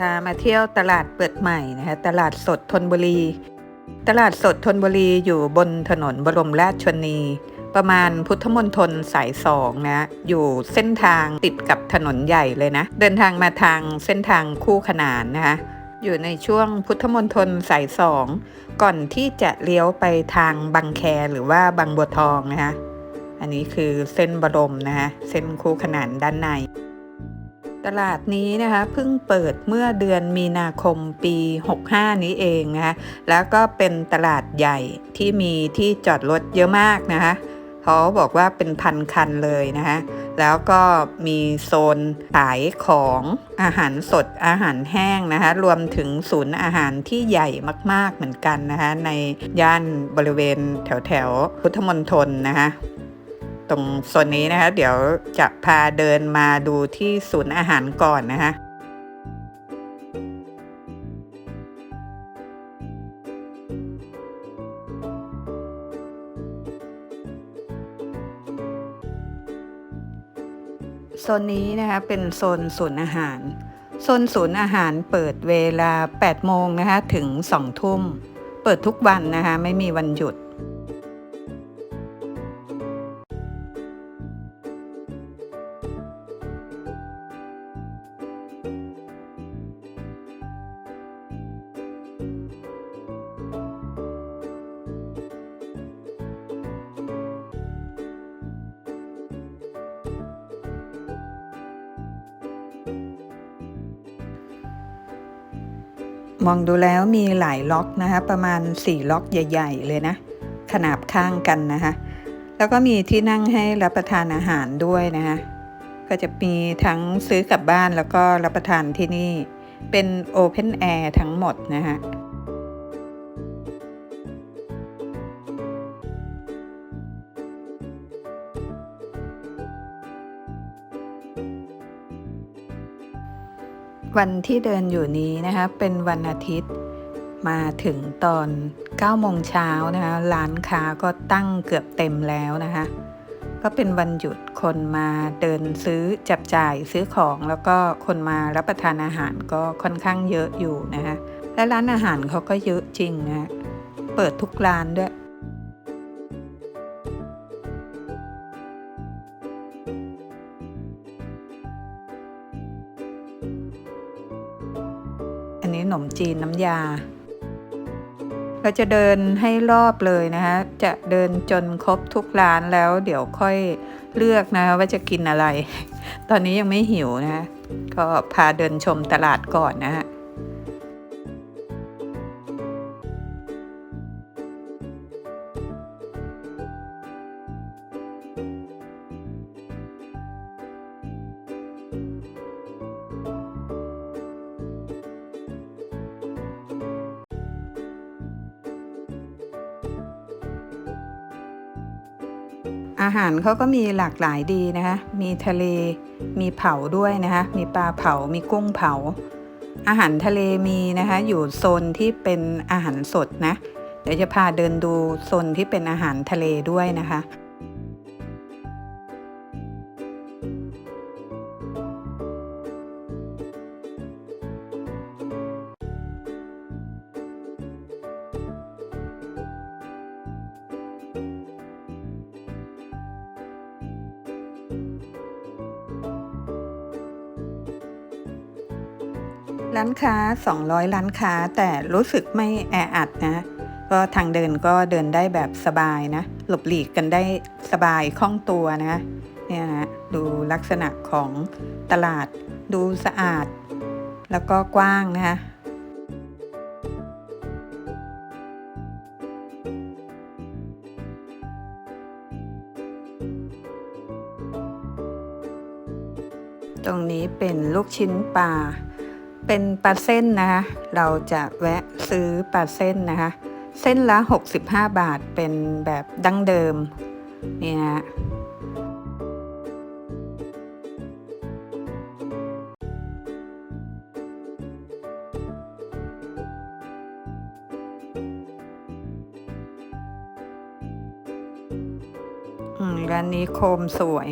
พามาเที่ยวตลาดเปิดใหม่นะคะตลาดสดธนบุรี ตลาดสดธนบุรีอยู่บนถนนบรมราชชนนี ประมาณพุทธมณฑลสายสองนะอยู่เส้นทางติดกับถนนใหญ่เลยนะ เดินทางมาทางเส้นทางคู่ขนานนะคะอยู่ในช่วงพุทธมณฑลสายสองก่อนที่จะเลี้ยวไปทางบางแคหรือว่าบางบัวทองนะคะอันนี้คือเส้นบรมนะคะเส้นคู่ขนานด้านใน ตลาดนี้นะคะเพิ่งเปิดเมื่อเดือนมีนาคมปี 65 นี้เองนะคะแล้วก็เป็นตลาดใหญ่ที่มีที่จอดรถเยอะมากนะคะเขาบอกว่าเป็นพันคันเลยนะคะแล้วก็มีโซนขายของอาหารสดอาหารแห้งนะคะรวมถึงศูนย์อาหารที่ใหญ่มาก ๆเหมือนกันนะคะในย่านบริเวณแถวแถวๆพุทธมณฑลนะคะ ตรงโซนนี้นะคะ เดี๋ยวจะพาเดินมาดูที่ศูนย์อาหารก่อนนะคะโซนนี้นะคะเป็นโซนศูนย์อาหาร โซนศูนย์อาหารเปิดเวลา 8 โมงนะคะถึง 2 ทุ่ม เปิดทุกวันนะคะไม่มีวันหยุด มองดูแล้วมีหลายล็อกนะคะประมาณ 4 ล็อกใหญ่ ๆ เลยนะ ขนาบข้างกันนะคะแล้วก็มีที่นั่งให้รับประทานอาหารด้วยนะคะก็จะมีทั้งซื้อกลับบ้านแล้วก็รับประทานที่นี่เป็นโอเพนแอร์ทั้งหมดนะคะ วันที่เดินอยู่นี้นะคะเป็นวันอาทิตย์มาถึงตอน9โมงเช้านะคะร้านค้าก็ตั้งเกือบเต็มแล้วนะคะ ก็เป็นวันหยุดคนมาเดินซื้อจับจ่ายซื้อของแล้วก็คนมารับประทานอาหารก็ค่อนข้างเยอะอยู่นะคะและร้านอาหารเขาก็เยอะจริงนะเปิดทุกร้านด้วย จีนน้ำยา เราจะเดินให้รอบเลยนะคะจะเดินจนครบทุกร้านแล้ว เดี๋ยวค่อยเลือกนะะว่าจะกินอะไร ตอนนี้ยังไม่หิวนะะก็พาเดินชมตลาดก่อนนะฮะ อาหารเขาก็มีหลากหลายดีนะคะ มีทะเล มีเผาด้วยนะคะ มีปลาเผา มีกุ้งเผา อาหารทะเลมีนะคะ อยู่โซนที่เป็นอาหารสดนะ เดี๋ยวจะพาเดินดูโซนที่เป็นอาหารทะเลด้วยนะคะ ร้านค้า 200 ร้านค้าแต่รู้สึกไม่แออัดนะ ก็ทางเดินก็เดินได้แบบสบายนะ หลบหลีกกันได้สบายคล่องตัวนะเนี่ยนะดูลักษณะของตลาดดูสะอาด แล้วก็กว้างนะคะตรงนี้เป็นลูกชิ้นปลา เป็นปลาเส้นนะคะเราจะแวะซื้อปลาเส้นนะคะเส้นละ 65 บาทเป็นแบบดั้งเดิมนี่นะร้านนี้โคมสวย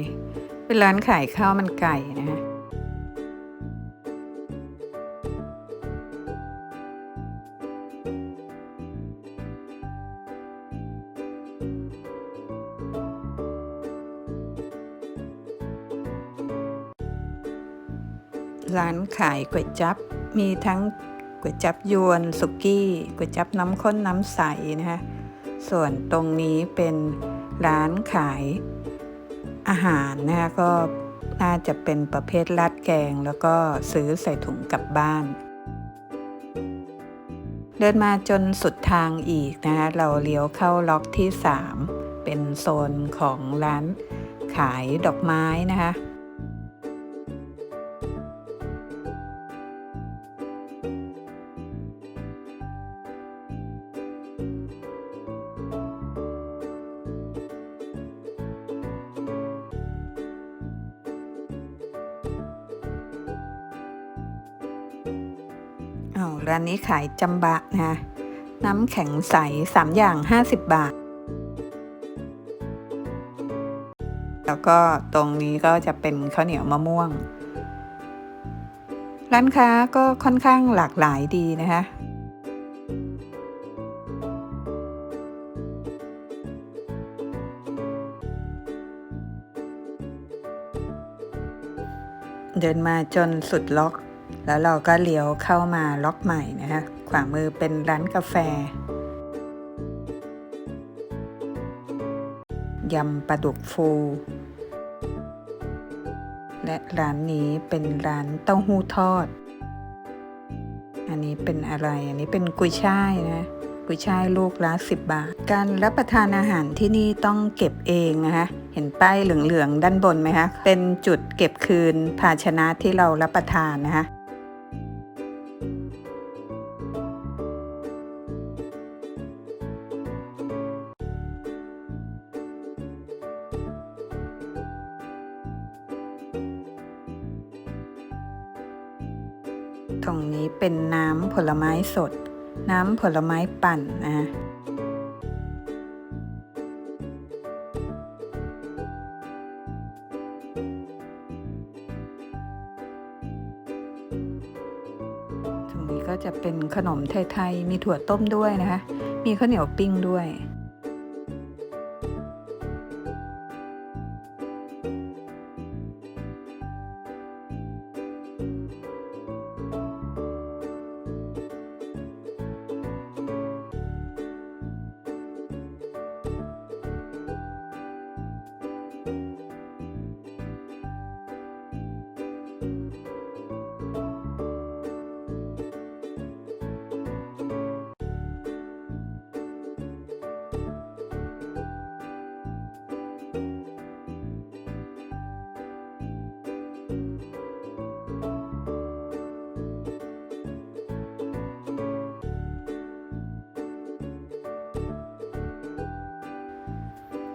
เป็นร้านขายข้าวมันไก่นะฮะานขายก๋วยจั๊บมีทั้งก๋วยจั๊บยวนสุกี้ก๋วยจั๊บน้ำข้นน้ำใสนะคะส่วนตรงนี้เป็นร้านขายอาหารนะคะก็น่าจะเป็นประเภทราดแกง แล้วก็ซื้อใส่ถุงกลับบ้าน เดินมาจนสุดทางอีกนะคะเราเลี้ยวเข้าล็อกที่ 3 เป็นโซนของร้านขายดอกไม้นะคะ ร้านนี้ขายจำบะนะคะน้ำแข็งใส 3 อย่าง 50 บาท แล้วก็ตรงนี้ก็จะเป็นข้าวเหนียวมะม่วง ร้านค้าก็ค่อนข้างหลากหลายดีนะคะเดินมาจนสุดล็อก แล้วเราก็เลี้ยวเข้ามาล็อกใหม่นะคะขวามือเป็นร้านกาแฟยำปลาดุกฟู และร้านนี้เป็นร้านเต้าหู้ทอด อันนี้เป็นอะไรอันนี้เป็นกุยช่ายนะกุยช่ายลูกละสิบบาท การรับประทานอาหารที่นี่ต้องเก็บเองนะคะ เห็นป้ายเหลืองๆด้านบนไหมคะ เป็นจุดเก็บคืนภาชนะที่เรารับประทานนะคะ เป็นน้ำผลไม้สด น้ำผลไม้ปั่นนะตรงนี้ก็จะเป็นขนมไทยๆ มีถั่วต้มด้วยนะคะ มีข้าวเหนียวปิ้งด้วย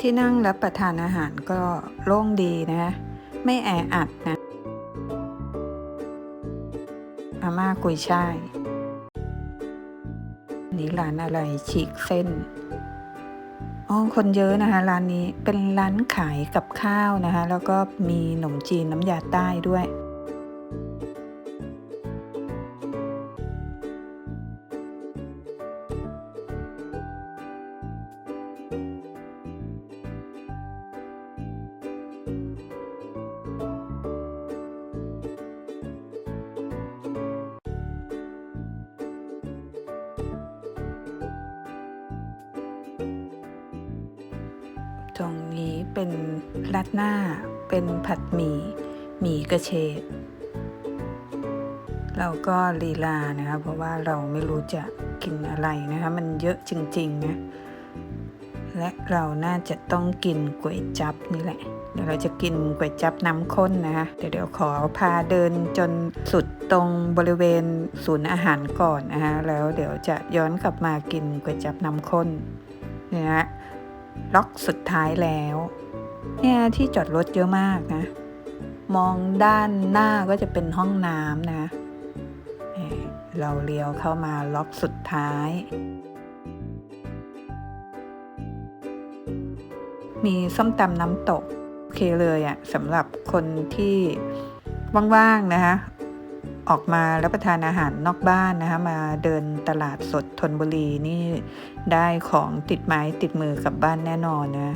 ที่นั่งรับประทานอาหารก็โล่งดีนะคะไม่แออัดนะอาม่ากุยช่ายนี่ร้านอะไรฉีกเส้นอ๋อคนเยอะนะคะร้านนี้เป็นร้านขายกับข้าวนะคะ แล้วก็มีขนมจีนน้ำยาใต้ด้วย ตรงนี้เป็นรัดหน้า เป็นผัดหมี่หมี่กระเฉดเราก็ลีลานะคะเพราะว่าเราไม่รู้จะกินอะไรนะคะ มันเยอะจริงๆนะและเราน่าจะต้องกินก๋วยจับนี่แหละ เดี๋ยวเราจะกินก๋วยจับน้ำข้นนะคะเดี๋ยวเดี๋ยวขอพาเดินจนสุดตรงบริเวณศูนย์อาหารก่อนนะคะแล้วเดี๋ยวจะย้อนกลับมากินก๋วยจับน้ำข้นเนี่ยนะ ล็อกสุดท้ายแล้ว เนี่ยที่จอดรถเยอะมากนะ มองด้านหน้าก็จะเป็นห้องน้ำนะเเราเลี้ยวเข้ามาล็อกสุดท้าย มีส้มตำน้ำตก โอเคเลยอะสำหรับคนที่ว่างๆนะคะ ออกมารับประทานอาหารนอกบ้านนะคะมาเดินตลาดสดทนบุรีนี่ได้ของติดไม้ติดมือกลับบ้านแน่นอนนะ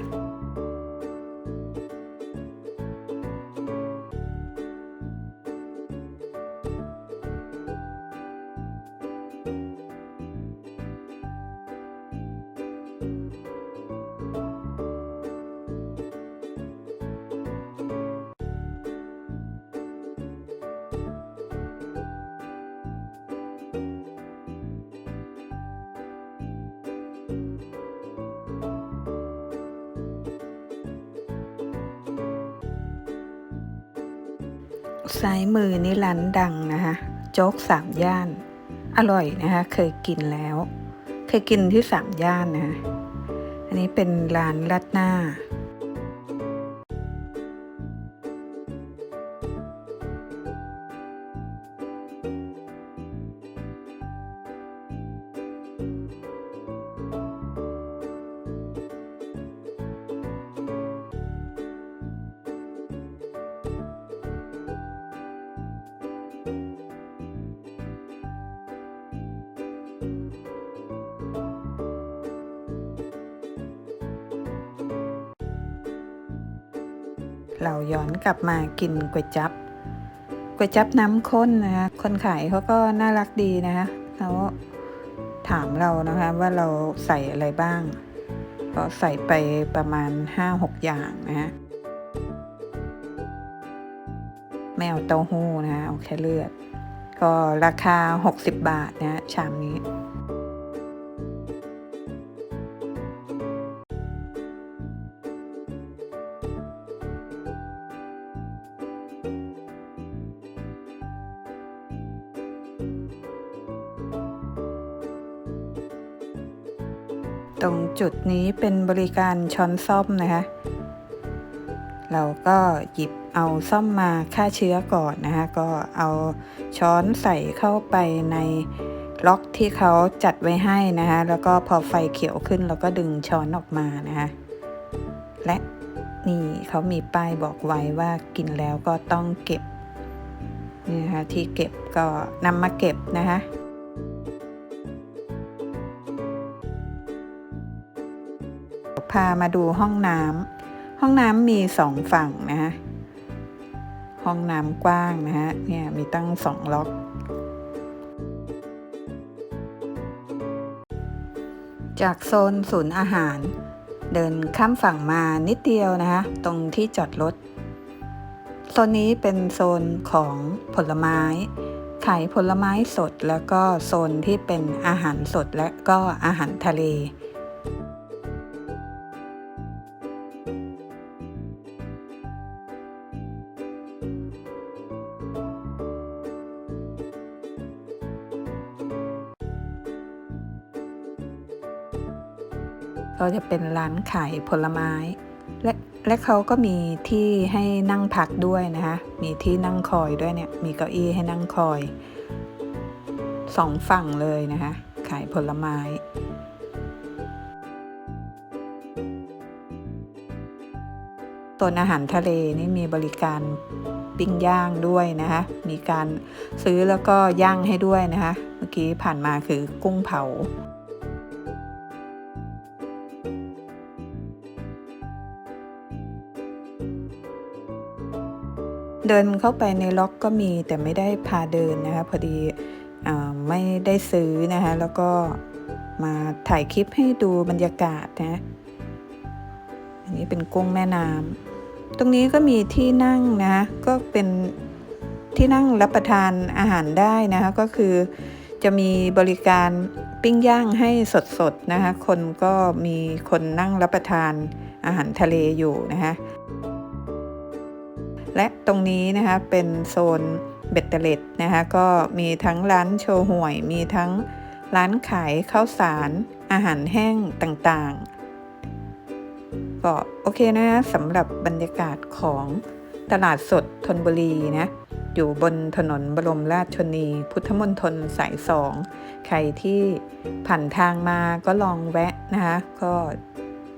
ซ้ายมือนี่ร้านดังนะคะโจ๊กสามย่าน อร่อยนะคะเคยกินแล้ว เคยกินที่สามย่านนะะอันนี้เป็นร้านรัดหน้า เราย้อนกลับมากินก๋วยจับก๋วยจับน้ำข้นนะคะคนขายเขาก็น่ารักดีนะคะเขาถามเรานะคะว่าเราใส่อะไรบ้าง ก็ใส่ไปประมาณ 5-6 อย่างนะฮะไม่เอาเต้าหู้นะเอาแค่เลือด ก็ราคา 60 บาทนะชามนี้ นี้เป็นบริการช้อนซ่อมนะคะ เราก็หยิบเอาซ่อมมาฆ่าเชื้อก่อนนะคะ ก็เอาช้อนใส่เข้าไปในล็อกที่เขาจัดไว้ให้นะคะ แล้วก็พอไฟเขียวขึ้นเราก็ดึงช้อนออกมานะคะ และนี่เขามีป้ายบอกไว้ว่ากินแล้วก็ต้องเก็บนี่นะคะที่เก็บก็นำมาเก็บนะคะ พามาดูห้องน้ำห้องน้ำมีสองฝั่งนะฮะห้องน้ำกว้างนะฮะเนี่ยมีตั้งสองล็อกจากโซนศูนย์อาหาร เดินข้ามฝั่งมานิดเดียวนะคะตรงที่จอดรถโซนนี้เป็นโซนของผลไม้ ขายผลไม้สดแล้วก็โซนที่เป็นอาหารสดและก็อาหารทะเล ก็จะเป็นร้านขายผลไม้ และและเขาก็มีที่ให้นั่งพักด้วยนะคะ มีที่นั่งคอยด้วยเนี่ย มีเก้าอี้ให้นั่งคอยสองฝั่งเลยนะคะ ขายผลไม้ตัวอาหารทะเลนี่มีบริการปิ้งย่างด้วยนะคะ มีการซื้อแล้วก็ย่างให้ด้วยนะคะ เมื่อกี้ผ่านมาคือกุ้งเผา เดินเข้าไปในล็อกก็มีแต่ไม่ได้พาเดินนะคะ พอดีอไม่ได้ซื้อนะคะ แล้วก็มาถ่ายคลิปให้ดูบรรยากาศนะอันนี้เป็นกุ้งแม่น้ำตรงนี้ก็มีที่นั่งนะ ก็เป็นที่นั่งรับประทานอาหารได้นะคะ ก็คือจะมีบริการปิ้งย่างให้สดๆนะคะ คนก็มีคนนั่งรับประทานอาหารทะเลอยู่นะคะ และตรงนี้นะคะเป็นโซนเบ็ดเตล็ดนะคะก็มีทั้งร้านโชว์หวย มีทั้งร้านขายข้าวสาร อาหารแห้งต่างๆ ก็โอเคนะสำหรับบรรยากาศของตลาดสดธนบุรีนะอยู่บนถนนบรมราชชนี พุทธมณฑลสายสอง ใครที่ผ่านทางมาก็ลองแวะนะคะ ก็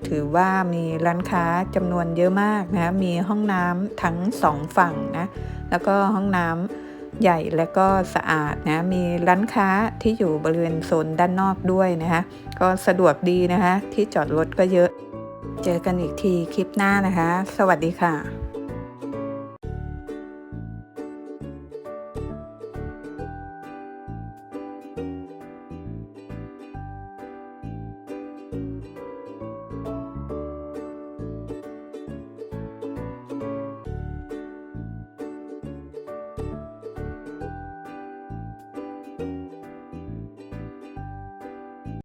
ถือว่ามีร้านค้าจำนวนเยอะมากนะมีห้องน้ำทั้งสองฝั่งนะแล้วก็ห้องน้ำใหญ่และก็สะอาดนะมีร้านค้าที่อยู่บริเวณโซนด้านนอกด้วยนะคะก็สะดวกดีนะคะที่จอดรถก็เยอะ เจอกันอีกทีคลิปหน้านะคะ สวัสดีค่ะ